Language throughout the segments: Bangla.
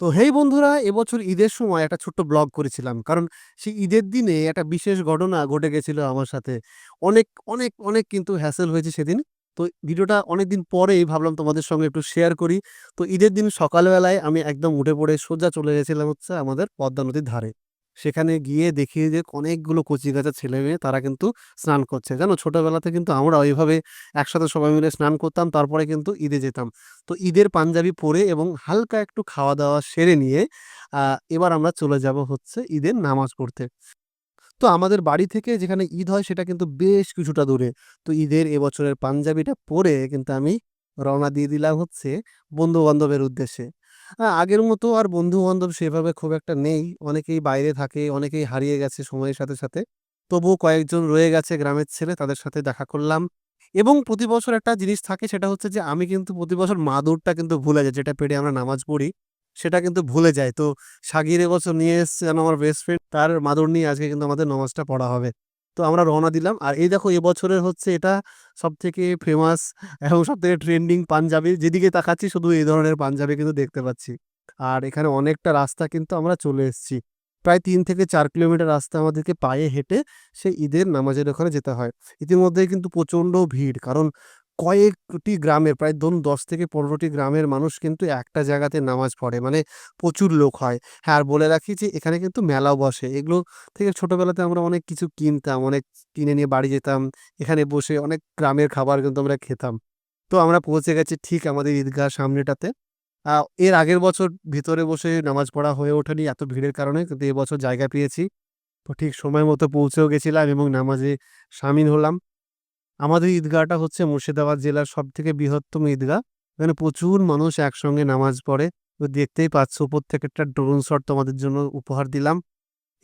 তো হেই বন্ধুরা, এবছর ঈদের সময় একটা ছোট্ট ব্লগ করেছিলাম। কারণ সেই ঈদের দিনে একটা বিশেষ ঘটনা ঘটে গেছিল আমার সাথে। অনেক অনেক অনেক কিন্তু হ্যাসেল হয়েছে সেদিন। তো ভিডিওটা অনেকদিন পরেই ভাবলাম তোমাদের সঙ্গে একটু শেয়ার করি। তো ঈদের দিন সকালবেলায় আমি একদম উঠে পড়ে সোজা চলে গেছিলাম হচ্ছে আমাদের পদ্মা নদীর ধারে। সেখানে গিয়ে দেখি যে অনেকগুলো কচিকাঁচা ছেলে মেয়ে তারা কিন্তু স্নান করছে। জানো? ছোটবেলাতে কিন্তু আমরা ওইভাবে একসাথে সবাই মিলে স্নান করতাম, তারপরে কিন্তু ঈদে যেতাম। তো ঈদের পাঞ্জাবি পরে এবং হালকা একটু খাওয়া দাওয়া সেরে নিয়ে এবার আমরা চলে যাব হচ্ছে ঈদের নামাজ পড়তে। তো আমাদের বাড়ি থেকে যেখানে ঈদ হয় সেটা কিন্তু বেশ কিছুটা দূরে। তো ঈদের এবছরের পাঞ্জাবিটা পরে কিন্তু আমি রওনা দিয়ে দিলাম হচ্ছে বন্ধু বান্ধবের উদ্দেশ্যে। আগের মতো আর বন্ধু বান্ধব সেভাবে খুব একটা নেই। অনেকেই বাইরে থাকে, অনেকেই হারিয়ে গেছে সময়ের সাথে সাথে। তবুও কয়েকজন রয়ে গেছে গ্রামের ছেলে, তাদের সাথে দেখা করলাম। এবং প্রতি বছর একটা জিনিস থাকে, সেটা হচ্ছে যে আমি কিন্তু প্রতি বছর মাদুরটা কিন্তু ভুলে যাই। যেটা পেড়ে আমরা নামাজ পড়ি, সেটা কিন্তু ভুলে যাই। তো সাগির এবছর নিয়ে এসছে যেন আমার বেস্ট ফ্রেন্ড তার মাদুর নিয়ে আজকে কিন্তু আমাদের নামাজটা পড়া হবে। তো আমরা রওনা দিলাম। আর এই দেখো, এবছরের হচ্ছে এটা সব থেকে ফেমাস এবং সব থেকে ট্রেন্ডিং পাঞ্জাবি। যেদিকে তাকাচ্ছি শুধু এই ধরনের পাঞ্জাবি কিন্তু দেখতে পাচ্ছি। আর এখানে অনেকটা রাস্তা কিন্তু আমরা চলে এসেছি। প্রায় তিন থেকে চার কিলোমিটার রাস্তা আমাদেরকে পায়ে হেঁটে সেই ঈদের নামাজের ওখানে যেতে হয়। ইতিমধ্যেই কিন্তু প্রচণ্ড ভিড়। কারণ কয়েকটি গ্রামের, প্রায় ধরুন দশ থেকে পনেরোটি গ্রামের মানুষ কিন্তু একটা জায়গাতে নামাজ পড়ে। মানে প্রচুর লোক হয়। হ্যাঁ আর বলে রাখি যে এখানে কিন্তু মেলাও বসে। এগুলো থেকে ছোটবেলাতে আমরা অনেক কিছু কিনতাম, অনেক কিনে নিয়ে বাড়ি যেতাম। এখানে বসে অনেক গ্রামের খাবার কিন্তু আমরা খেতাম। তো আমরা পৌঁছে গেছি ঠিক আমাদের ঈদগাহ সামনেটাতে। এর আগের বছর ভিতরে বসে নামাজ পড়া হয়ে ওঠেনি, এত ভিড়ের কারণে কিন্তু এবছর জায়গা পেয়েছি। তো ঠিক সময় মতো পৌঁছেও গেছিলাম এবং নামাজে সামিল হলাম। আমাদের ঈদগাহটা হচ্ছে মুর্শিদাবাদ জেলার সব থেকে বৃহত্তম ঈদগাহ। এখানে প্রচুর মানুষ একসঙ্গে নামাজ পড়ে। তো দেখতেই পাচ্ছ উপর থেকে একটা ড্রোন শট তোমাদের জন্য উপহার দিলাম।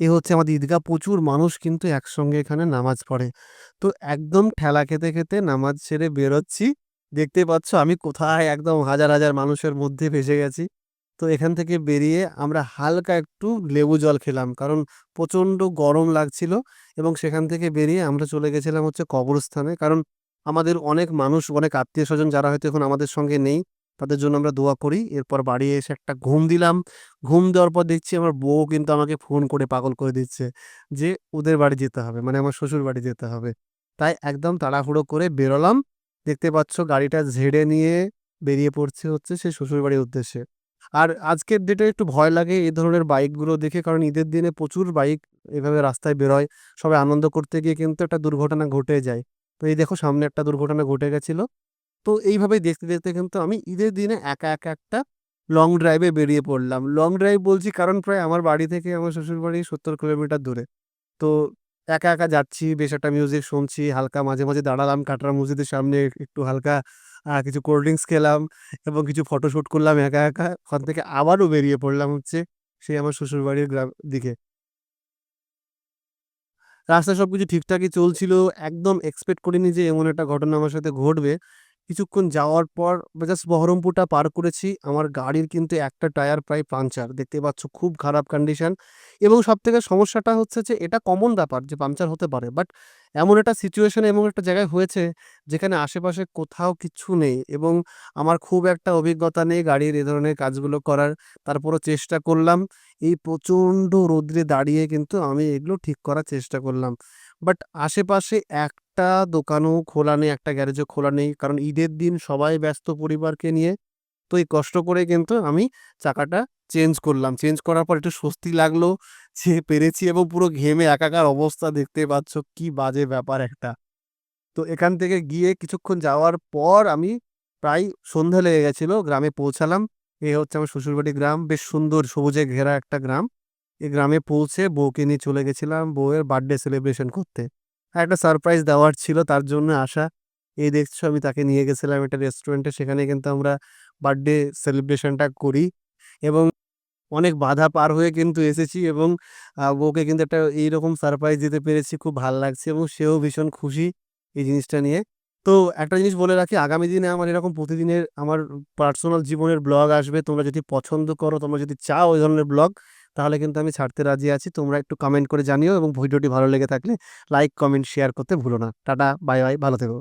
এ হচ্ছে আমাদের ঈদগাহ। প্রচুর মানুষ কিন্তু একসঙ্গে এখানে নামাজ পড়ে। তো একদম ঠেলা খেতে খেতে নামাজ ছেড়ে বেরোচ্ছি। দেখতে পাচ্ছ, আমি কোথায় একদম হাজার হাজার মানুষের মধ্যে ভেসে গেছি। তো এখান থেকে বেরিয়ে আমরা হালকা একটু লেবু জল খেলাম। কারণ প্রচণ্ড গরম লাগছিল এবং সেখান থেকে বেরিয়ে আমরা চলে গেছিলাম হচ্ছে কবরস্থানে। কারণ আমাদের অনেক মানুষ, অনেক আত্মীয় স্বজন যারা হয়তো এখন আমাদের সঙ্গে নেই, তাদের জন্য আমরা দোয়া করি। এরপর বাড়ি এসে একটা ঘুম দিলাম। ঘুম দেওয়ার পর দেখছি আমার বউ কিন্তু আমাকে ফোন করে পাগল করে দিচ্ছে যে, ওদের বাড়ি যেতে হবে মানে আমার শ্বশুর বাড়ি যেতে হবে। তাই একদম তাড়াহুড়ো করে বেরোলাম। দেখতে পাচ্ছ গাড়িটা ঝেড়ে নিয়ে বেরিয়ে পড়ছে হচ্ছে সে শ্বশুর বাড়ির উদ্দেশ্যে। আর আজকের ডেটে একটু ভয় লাগে এই ধরনের বাইকগুলো দেখে, কারণ ঈদের দিনে প্রচুর বাইক এভাবে রাস্তায় বেরোয়। সবাই আনন্দ করতে গিয়ে কিন্তু একটা দুর্ঘটনা ঘটে যায়। তো এই দেখো সামনে একটা দুর্ঘটনা ঘটে গেছিল। তো এইভাবেই দেখতে দেখতে কিন্তু আমি ঈদের দিনে একা একা একটা লং ড্রাইভে বেরিয়ে পড়লাম। লং ড্রাইভ বলছি কারণ প্রায় আমার বাড়ি থেকে আমার শ্বশুর বাড়ি সত্তর কিলোমিটার দূরে। তো একা একা যাচ্ছি, বেশ একটা মিউজিক শুনছি, হালকা মাঝে মাঝে দাঁড়ালাম কাটরা মসজিদের সামনে একটু হালকা কিছু কোল্ড ড্রিঙ্কস খেলাম এবং কিছু ফটো শ্যুট করলাম একা একা। ওখান থেকে আবারও বেরিয়ে পড়লাম হচ্ছে সেই আমার শ্বশুর বাড়ির গ্রাম দিকে। রাস্তায় সবকিছু ঠিকঠাকই চলছিল, একদম এক্সপেক্ট করিনি যে এমন একটা ঘটনা আমার সাথে ঘটবে। কিছুক্ষণ যাওয়ার পর জাস্ট বহরমপুরটা পার করেছি, আমার গাড়ির কিন্তু একটা টায়ার প্রায় পাংচার। দেখতে পাচ্ছ খুব খারাপ কন্ডিশন এবং সব থেকে সমস্যাটা হচ্ছে যে এটা কমন ব্যাপার যে পাংচার হতে পারে। বাট এমন একটা সিচুয়েশন এমন একটা জায়গায় হয়েছে যেখানে আশেপাশে কোথাও কিছু নেই এবং আমার খুব একটা অভিজ্ঞতা নেই গাড়ির এ ধরনের কাজগুলো করার। তারপরও চেষ্টা করলাম। এই প্রচণ্ড রোদ্রে দাঁড়িয়ে কিন্তু আমি এগুলো ঠিক করার চেষ্টা করলাম। বাট আশেপাশে একটা দোকানও খোলা নেই, একটা গ্যারেজও খোলা নেই। কারণ ঈদের দিন সবাই ব্যস্ত পরিবারকে নিয়ে, তো এই কষ্ট করে কিন্তু আমি চাকাটা চেঞ্জ করলাম। চেঞ্জ করার পর একটু স্বস্তি লাগল যে পেরেছি এবং পুরো ঘেমে একাকার অবস্থা দেখতে পাচ্ছ, কি বাজে ব্যাপার একটা। তো এখান থেকে গিয়ে কিছুক্ষণ যাওয়ার পর আমি প্রায় সন্ধ্যা লেগে গেছিল, গ্রামে পৌঁছালাম। এ হচ্ছে আমার শ্বশুরবাড়ি গ্রাম, বেশ সুন্দর সবুজে ঘেরা একটা গ্রাম। গ্রামে পৌঁছে বউকে নিয়ে চলে গেছিলাম বউয়ের বার্থডে সেলিব্রেশন করতে। একটা সারপ্রাইজ দেওয়ার ছিল তার জন্য আসা এই দেখছ আমি তাকে নিয়ে গেছিলাম একটা রেস্টুরেন্টে সেখানে কিন্তু আমরা বার্থডে সেলিব্রেশনটা করি। এবং অনেক বাধা পার হয়ে কিন্তু এসেছি এবং বউকে কিন্তু একটা এইরকম সারপ্রাইজ দিতে পেরেছি, খুব ভালো লাগছে এবং সেও ভীষণ খুশি এই জিনিসটা নিয়ে। তো একটা জিনিস বলে রাখি, আগামী দিনে আমার এরকম প্রতিদিনের আমার পার্সোনাল জীবনের ব্লগ আসবে। তোমরা যদি পছন্দ করো, তোমরা যদি চাও ওই ধরনের ব্লগ তাহলে কিন্তু আমি ছাড়তে রাজি আছি। তোমরা একটু কমেন্ট করে জানিও এবং ভিডিওটি ভালো লেগে থাকলে লাইক কমেন্ট শেয়ার করতে ভুলো না। টাটা বাই বাই ভালো থেকো।